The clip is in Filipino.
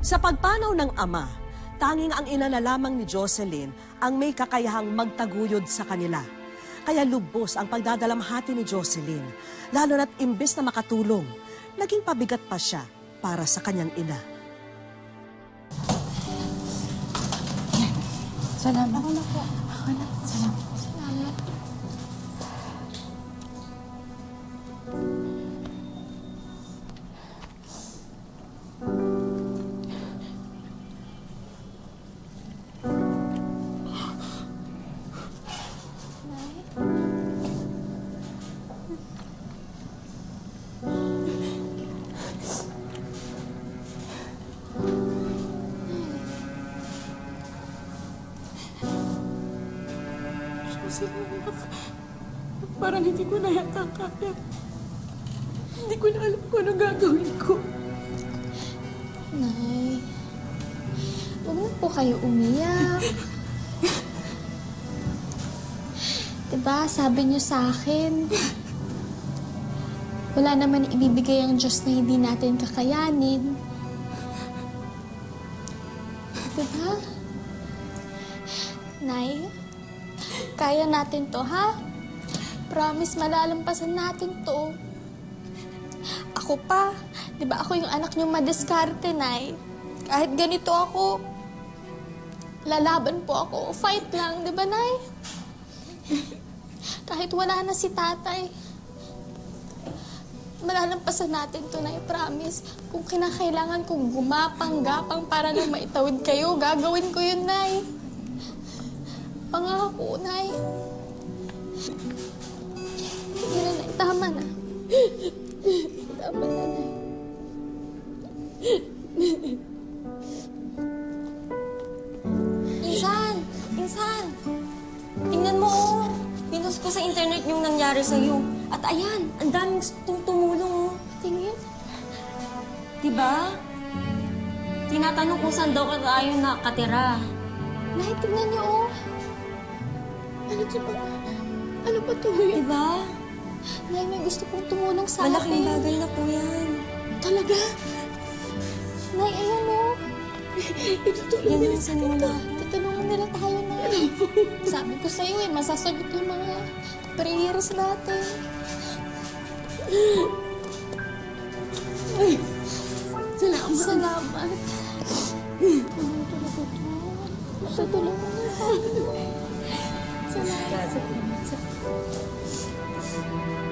Sa pagpanaw ng ama, tanging ang ina na lamang ni Jocelyn ang may kakayahang magtaguyod sa kanila. Kaya lubos ang pagdadalamhati ni Jocelyn, lalo na't imbes na makatulong, naging pabigat pa siya para sa kanyang ina. Salamat. Ako na po. Ako na. Salamat. Salamat. Parang hindi ko na yata kaya. Hindi ko na alam kung ano gagawin ko. Nay, huwag po kayo umiyak. diba, sabi niyo sa akin, wala naman ibibigay ang Diyos na hindi natin kakayanin. Diba? Nay, kaya natin to, ha? Promise, malalampasan natin to. Ako pa. Di ba ako yung anak niyong madiskarte, Nay? Kahit ganito ako, lalaban po ako. Fight lang, di ba, Nay? Kahit wala na si tatay. Malalampasan natin to, Nay. Promise. Kung kinakailangan kong gumapang-gapang para lang maitawid kayo, gagawin ko yun, Nay. Pangako, Nay. Sige na, Nay. Tama na. Tama na, Nay. Insan! Insan! Tingnan mo, oh. Pinost ko sa internet yung nangyari sa'yo. At ayan, ang daming tum- tumulong, oh. Tingin. Diba? Tinatanong kung saan daw ka tayo nakatira. Nay, tingnan niyo, oh. Ano? Ano ba to? Diba? Nay, may gusto pong tumulong sa Malaking akin. bagay na po yan. Talaga? Nay, ayan, oh. Itutulong nila sinimula ko. Tutulungan nila tayo, Nay. Sabi ko sa'yo, eh, masasagot yung mga prayers natin. Salamat. Salamat. Tulong talaga to. Sa tulungan nila. Salamat.